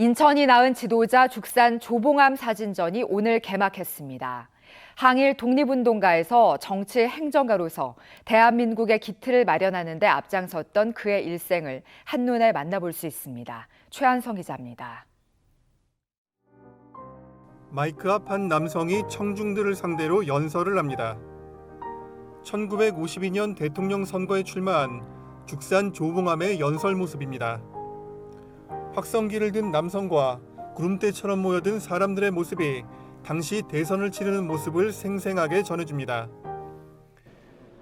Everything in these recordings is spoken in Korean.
인천이 낳은 지도자 죽산 조봉암 사진전이 오늘 개막했습니다. 항일 독립운동가에서 정치 행정가로서 대한민국의 기틀을 마련하는 데 앞장섰던 그의 일생을 한눈에 만나볼 수 있습니다. 최한성 기자입니다. 마이크 앞 한 남성이 청중들을 상대로 연설을 합니다. 1952년 대통령 선거에 출마한 죽산 조봉암의 연설 모습입니다. 확성기를 든 남성과 구름대처럼 모여든 사람들의 모습이 당시 대선을 치르는 모습을 생생하게 전해줍니다.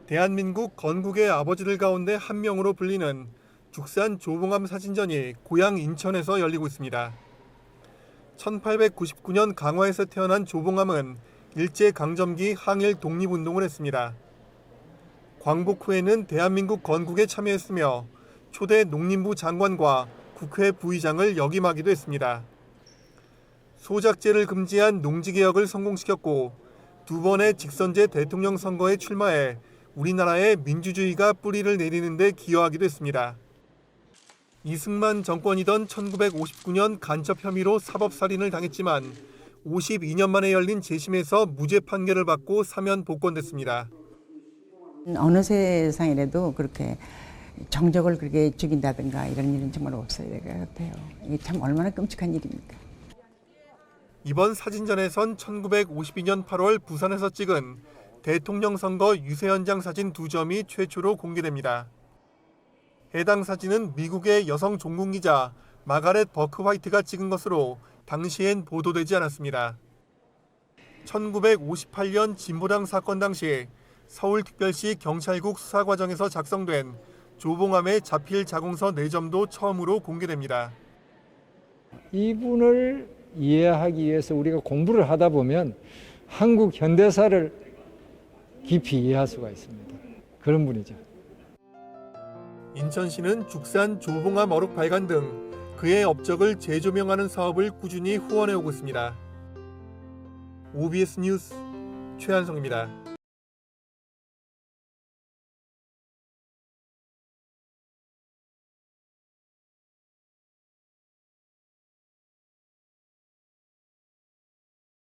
대한민국 건국의 아버지들 가운데 한 명으로 불리는 죽산 조봉암 사진전이 고향 인천에서 열리고 있습니다. 1899년 강화에서 태어난 조봉암은 일제 강점기 항일 독립운동을 했습니다. 광복 후에는 대한민국 건국에 참여했으며 초대 농림부 장관과 국회 부의장을 역임하기도 했습니다. 소작제를 금지한 농지개혁을 성공시켰고 두 번의 직선제 대통령 선거에 출마해 우리나라의 민주주의가 뿌리를 내리는 데 기여하기도 했습니다. 이승만 정권이던 1959년 간첩 혐의로 사법살인을 당했지만 52년 만에 열린 재심에서 무죄 판결을 받고 사면 복권됐습니다. 어느 세상이라도 그렇게 정적을 그렇게 죽인다든가 이런 일은 정말 없어야 될 것 같아요. 이게 참 얼마나 끔찍한 일입니까? 이번 사진전에선 1952년 8월 부산에서 찍은 대통령 선거 유세 현장 사진 두 점이 최초로 공개됩니다. 해당 사진은 미국의 여성 종군 기자 마가렛 버크 화이트가 찍은 것으로 당시엔 보도되지 않았습니다. 1958년 진보당 사건 당시 서울특별시 경찰국 수사 과정에서 작성된 조봉암의 자필 자공서 4점도 처음으로 공개됩니다. 이분을 이해하기 위해서 우리가 공부를 하다 보면 한국 현대사를 깊이 이해할 수가 있습니다. 그런 분이죠. 인천시는 죽산 조봉암 어록 발간 등 그의 업적을 재조명하는 사업을 꾸준히 후원해 오고 있습니다. OBS 뉴스 최한성입니다.